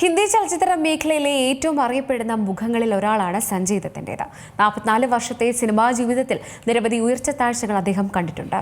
ഹിന്ദി ചലച്ചിത്ര മേഖലയിലെ ഏറ്റവും അറിയപ്പെടുന്ന മുഖങ്ങളിൽ ഒരാളാണ് സഞ്ജയ് ദത്തിന്റെത് നാൽപ്പത്തിനാല് വർഷത്തെ സിനിമാ ജീവിതത്തിൽ നിരവധി ഉയർച്ച താഴ്ചകൾ അദ്ദേഹം കണ്ടിട്ടുണ്ട്.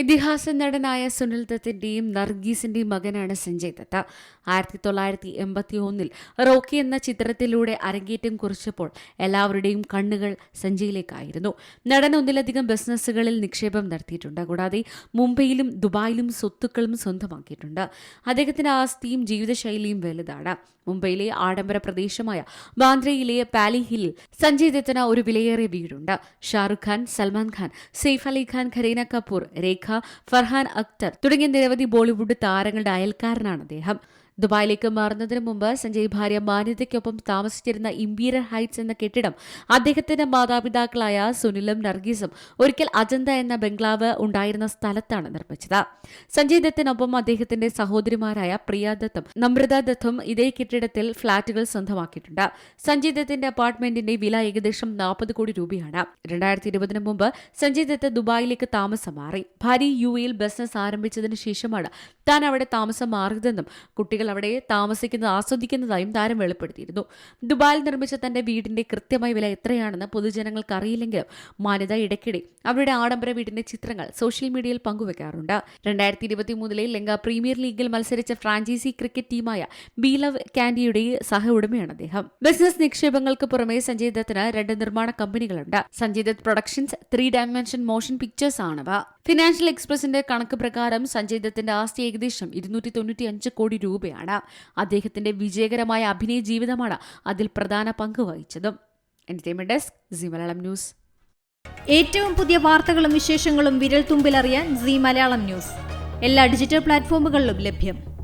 ഇതിഹാസ നടനായ സുനിൽ ദത്തിന്റെയും നർഗീസിന്റെയും മകനാണ് സഞ്ജയ് ദത്ത. ആയിരത്തി തൊള്ളായിരത്തി എൺപത്തി ഒന്നിൽ റോക്കി എന്ന ചിത്രത്തിലൂടെ അരങ്ങേറ്റം കുറിച്ചപ്പോൾ എല്ലാവരുടെയും കണ്ണുകൾ സഞ്ജയിലേക്കായിരുന്നു. നടൻ ഒന്നിലധികം ബിസിനസ്സുകളിൽ നിക്ഷേപം നടത്തിയിട്ടുണ്ട്. കൂടാതെ മുംബൈയിലും ദുബായിലും സ്വത്തുക്കളും സ്വന്തമാക്കിയിട്ടുണ്ട്. അദ്ദേഹത്തിന്റെ ആസ്തിയും ജീവിതശൈലിയും വലുതാണ്. മുംബൈയിലെ ആഡംബര പ്രദേശമായ ബാന്ദ്രയിലെ പാലി ഹില്ലിൽ സഞ്ജയ് ദത്തിന് ഒരു വിലയേറിയ വീടുണ്ട്. ഷാറുഖ് ഖാൻ സൽമാൻ ഖാൻ സെയ്ഫ് അലി ഖാൻ ഖരീന കപൂർ രേഖ ഫർഹാൻ അക്തർ തുടങ്ങിയ നിരവധി ബോളിവുഡ് താരങ്ങളുടെ അയൽക്കാരനാണ് അദ്ദേഹം. ദുബായിലേക്ക് മാറുന്നതിന് മുമ്പ് സഞ്ജയ് ഭാര്യ മാന്യതയ്ക്കൊപ്പം താമസിച്ചിരുന്ന ഇംപീരിയൽ ഹൈറ്റ്സ് എന്ന കെട്ടിടം അദ്ദേഹത്തിന്റെ മാതാപിതാക്കളായ സുനിലും നർഗീസും ഒരിക്കൽ അജന്ത എന്ന ബംഗ്ലാവ് ഉണ്ടായിരുന്ന സ്ഥലത്താണ് നിർമ്മിച്ചത്. സഞ്ജയ് ദത്തിനൊപ്പം അദ്ദേഹത്തിന്റെ സഹോദരിമാരായ പ്രിയ ദത്തും നമ്രത ദത്തും ഇതേ കെട്ടിടത്തിൽ ഫ്ളാറ്റുകൾ സ്വന്തമാക്കിയിട്ടുണ്ട്. സഞ്ജയ് ദത്തിന്റെ അപ്പാർട്ട്മെന്റിന്റെ വില ഏകദേശം നാൽപ്പത് കോടി രൂപയാണ്. രണ്ടായിരത്തി ഇരുപതിനു മുമ്പ് സഞ്ജയ് ദത്ത് ദുബായിലേക്ക് താമസം മാറി. ഭാര്യ യു എയിൽ ബിസിനസ് ആരംഭിച്ചതിന് ശേഷമാണ് താൻ അവിടെ താമസം മാറിയതെന്നും കുട്ടികൾ അവിടെ താമസിക്കുന്നത് ആസ്വദിക്കുന്നതായും താരം വെളിപ്പെടുത്തിയിരുന്നു. ദുബായിൽ നിർമ്മിച്ച തന്റെ വീടിന്റെ കൃത്യമായ വില എത്രയാണെന്ന് പൊതുജനങ്ങൾക്ക് അറിയില്ലെങ്കിലും മാന്യത ഇടയ്ക്കിടെ അവരുടെ ആഡംബര വീടിന്റെ ചിത്രങ്ങൾ സോഷ്യൽ മീഡിയയിൽ പങ്കുവെക്കാറുണ്ട്. രണ്ടായിരത്തി ഇരുപത്തി മൂന്നിലെ ലങ്ക പ്രീമിയർ ലീഗിൽ മത്സരിച്ച ഫ്രാഞ്ചൈസി ക്രിക്കറ്റ് ടീമായ ബി ലവ് കാൻഡിയുടെ സഹ ഉടമയാണ് അദ്ദേഹം. ബിസിനസ് നിക്ഷേപങ്ങൾക്ക് പുറമെ സഞ്ജയ് ദത്തിന് രണ്ട് നിർമ്മാണ കമ്പനികളുണ്ട്. Sanjay Dutt productions three dimension motion pictures ആണവ. ഫിനാൻഷ്യൽ എക്സ്പ്രസിന്റെ കണക്ക് പ്രകാരം സഞ്ജയ് ദത്തിന്റെ ആസ്തി ഏകദേശം ഇരുന്നൂറ്റി തൊണ്ണൂറ്റി അഞ്ച് കോടി രൂപയാണ്. അദ്ദേഹത്തിന്റെ വിജയകരമായ അഭിനയ ജീവിതമാണ് അതിൽ പ്രധാന പങ്ക് വഹിച്ചതും. Entertainment desk Zee Malayalam news ഏറ്റവും പുതിയ വാർത്തകളും വിശേഷങ്ങളും വിരൽ തുമ്പിലറിയാൻ സി മലയാളം ന്യൂസ് എല്ലാ ഡിജിറ്റൽ പ്ലാറ്റ്ഫോമുകളിലും ലഭ്യം.